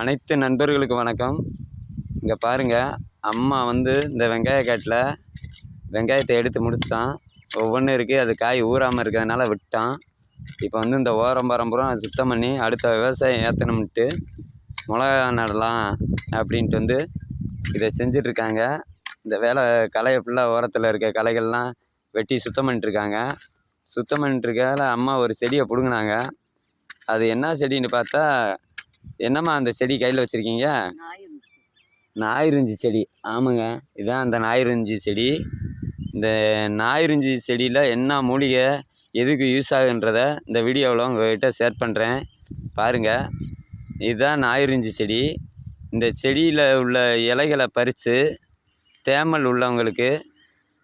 அனைத்து நண்பர்களுக்கு வணக்கம். இங்கே பாருங்கள் அம்மா வந்து இந்த வெங்காய காட்டில் வெங்காயத்தை எடுத்து முடிச்சிட்டான். ஒவ்வொன்றும் இருக்குது அது காய் ஊறாமல் இருக்கிறதுனால விட்டான். இப்போ வந்து இந்த ஓரம் பரம்புறம் அதை சுத்தம் பண்ணி அடுத்த விவசாயம் ஏற்றணும்ட்டு மிளகா நடலாம் அப்படின்ட்டு வந்து இதை செஞ்சிட்ருக்காங்க இந்த வேலை களையை ஃபுல்லாக ஓரத்தில் இருக்க களைகள்லாம் வெட்டி சுத்தம் பண்ணிட்டுருக்காங்க சுத்தம் பண்ணிட்டுருக்கையில அம்மா ஒரு செடியை பிடுங்கினாங்க. அது என்ன செடின்னு பார்த்தா என்னம்மா அந்த செடி கையில் வச்சுருக்கீங்க? ஞாயிறுஞ்சி செடி. ஆமாங்க. இதான் அந்த ஞாயிறுஞ்சி செடி. இந்த ஞாயிறுஞ்சி செடியில் என்ன மூலிகை எதுக்கு யூஸ் ஆகுன்றத இந்த வீடியோவில் உங்கள்கிட்ட ஷேர் பண்ணுறேன் பாருங்கள் இதுதான் ஞாயிறுஞ்சி செடி. இந்த செடியில் உள்ள இலைகளை பறித்து தேமல் உள்ளவங்களுக்கு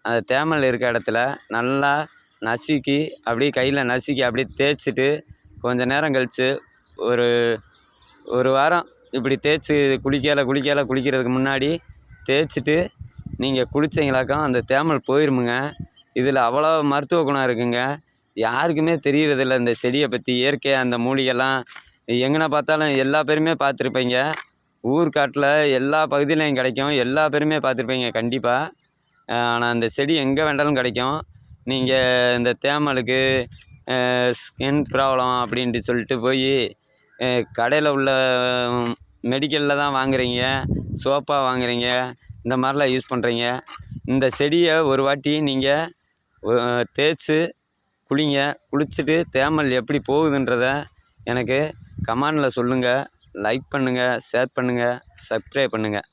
அந்த தேமல் இருக்க இடத்துல நல்லா நசுக்கி அப்படியே கையில் நசுக்கி அப்படியே தேய்ச்சிட்டு கொஞ்ச நேரம் கழித்து ஒரு ஒரு வாரம் இப்படி தேய்ச்சி குளிக்கல குளிக்கல குளிக்கிறதுக்கு முன்னாடி தேய்ச்சிட்டு நீங்கள் குளிச்சிங்களாக்கா அந்த தேமல் போயிருமுங்க. இதில் அவ்வளோ மருத்துவ குணம் இருக்குங்க. யாருக்குமே தெரியறதில்ல இந்த செடியை பற்றி இயற்கையாக அந்த மூலிகைலாம் எங்கன பார்த்தாலும் எல்லா பேருமே பார்த்துருப்பீங்க. ஊர்காட்டில் எல்லா பகுதியிலையும் கிடைக்கும். எல்லா பேருமே பார்த்துருப்பீங்க கண்டிப்பாக ஆனால் அந்த செடி எங்கே வேண்டாலும் கிடைக்கும். நீங்கள் இந்த தேமலுக்கு ஸ்கின் ப்ராப்ளம் அப்படின்ட்டு சொல்லிட்டு போய் கடையில் உள்ள மெடிக்கலில் தான் வாங்குறீங்க சோப்பாக வாங்குறீங்க இந்த மாதிரிலாம் யூஸ் பண்ணுறீங்க இந்த செடியை ஒரு வாட்டி நீங்கள் தேய்ச்சி குளிங்க. குளிச்சுட்டு தேமல் எப்படி போகுதுன்றத எனக்கு கமெண்டில் சொல்லுங்கள் லைக் பண்ணுங்கள் ஷேர் பண்ணுங்கள் சப்ஸ்க்ரைப் பண்ணுங்கள்